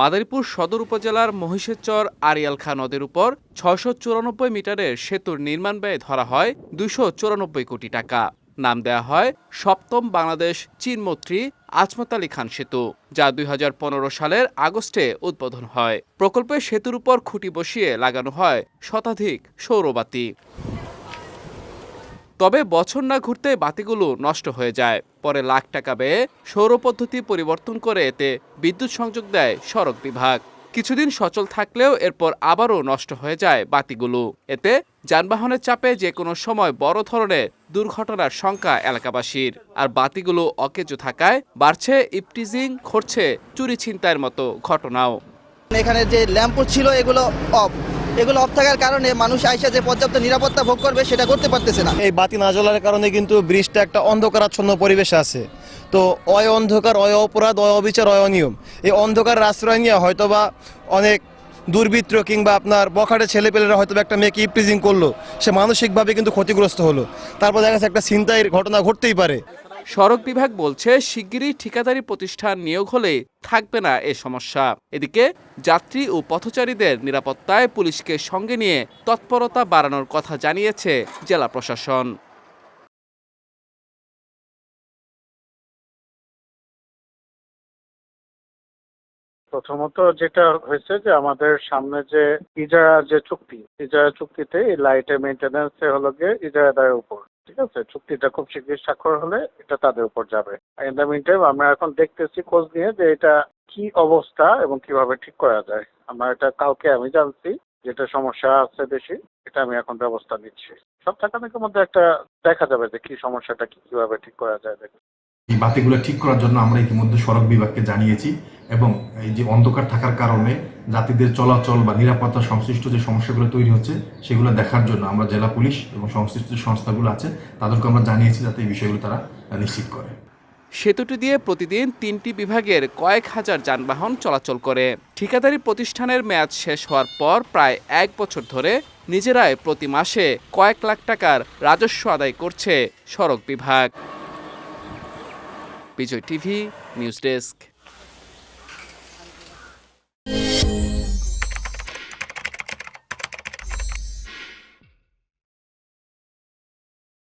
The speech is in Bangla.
মাদারীপুর সদর উপজেলার মহিষেরচর আরিয়াল খা নদের উপর ছয়শো চুরানব্বই মিটারের সেতুর নির্মাণ ব্যয় ধরা হয় দুশো চুরানব্বই কোটি টাকা। নাম দেয়া হয় সপ্তম বাংলাদেশ চীনমৈত্রী আজমত আলী খান সেতু, যা দুই হাজার পনেরো সালের আগস্টে উদ্বোধন হয়। প্রকল্পে সেতুর উপর খুঁটি বসিয়ে লাগানো হয় শতাধিক সৌরবাতি। তবে বছর না ঘুরতে বাতিগুলো নষ্ট হয়ে যায়। পরে লাখ টাকা ব্যয়ে সৌর পদ্ধতি পরিবর্তন করে এতে বিদ্যুৎ সংযোগ দেয় সড়ক বিভাগ। কিছুদিন সচল থাকলেও এরপর আবারও নষ্ট হয়ে যায় বাতিগুলো। এতে যানবাহনের চাপে যে কোনো সময় বড় ধরনের দুর্ঘটনার শঙ্কা এলাকাবাসীর। আর বাতিগুলো অকেজো থাকায় বাড়ছে ইপটিজিং, ঘটছে চুরি ছিনতাইয়ের মতো ঘটনাও। এখানে যে ল্যাম্পোস্ট ছিল, এগুলো অফ। এগুলো অফ থাকার কারণে মানুষ আইসা যে পর্যাপ্ত নিরাপত্তা ভোগ করবে সেটা করতে পারতেছে না। এই বাতি না জ্বলার কারণে কিন্তু ব্রিজটা একটা অন্ধকারাচ্ছন্ন পরিবেশে আছে। তো অয় অন্ধকার, অয় অপরাধ, অয় অবিচার, অয় অনিয়ম, এই অন্ধকার আশ্রয় নিয়ে হয়তোবা অনেক দুর্বৃত্ত কিংবা আপনার বখাটে ছেলেপেলেরা হয়তো একটা মেয়েকে ইপ্রিজিং করল, সে মানসিকভাবে কিন্তু ক্ষতিগ্রস্ত হলো। তারপর দেখা যাচ্ছে একটা ছিনতাইয়ের ঘটনা ঘটতেই পারে। সড়ক বিভাগ বলছে, শিগগিরই ঠিকাদারি প্রতিষ্ঠান নিয়োগ হলে থাকবে না এ সমস্যা। এদিকে, যাত্রী ও পথচারীদের নিরাপত্তায় পুলিশকে সঙ্গে নিয়ে তৎপরতা বাড়ানোর কথা জানিয়েছে জেলা প্রশাসন। প্রথমত যেটা হয়েছে যে আমাদের সামনে যে ইজারা যে চুক্তি, ইজারা চুক্তিতে লাইটের মেনটেন্যান্স হলো গিয়ে ইজারাদারের উপর। ঠিক আছে, চুক্তিটা খুব শীঘ্রই স্বাক্ষর হলে এটা তাদের উপর যাবে। ইন দ্য আমরা এখন দেখতেছি খোঁজ নিয়ে যে এটা কি অবস্থা এবং কীভাবে ঠিক করা যায়। আমরা এটা কালকে আমি জানছি যেটা সমস্যা আছে বেশি, এটা আমি এখন ব্যবস্থা নিচ্ছি। সপ্তাহখানেকের মধ্যে একটা দেখা যাবে যে কি সমস্যাটা কি, কীভাবে ঠিক করা যায় এই বাতিগুলো ঠিক করার জন্য আমরা ইতিমধ্যে সড়ক বিভাগকে জানিয়েছি। এবং এই যে অন্ধকার থাকার কারণে যাত্রীদের চলাচল বা নিরাপত্তা সংশ্লিষ্ট যে সমস্যাগুলো তৈরি হচ্ছে, সেগুলো দেখার জন্য আমরা জেলা পুলিশ এবং সংশ্লিষ্ট সংস্থাগুলো আছে, তাদেরকে আমরা জানিয়েছি যাতে এই বিষয়গুলো তারা নিশ্চিত করে। সেতুটি দিয়ে প্রতিদিন তিনটি বিভাগের কয়েক হাজার যানবাহন চলাচল করে। ঠিকাদারি প্রতিষ্ঠানের মেয়াদ শেষ হওয়ার পর প্রায় এক বছর ধরে নিজেরাই প্রতি মাসে কয়েক লাখ টাকার রাজস্ব আদায় করছে সড়ক বিভাগ। Bijoy TV, news desk. Thank you.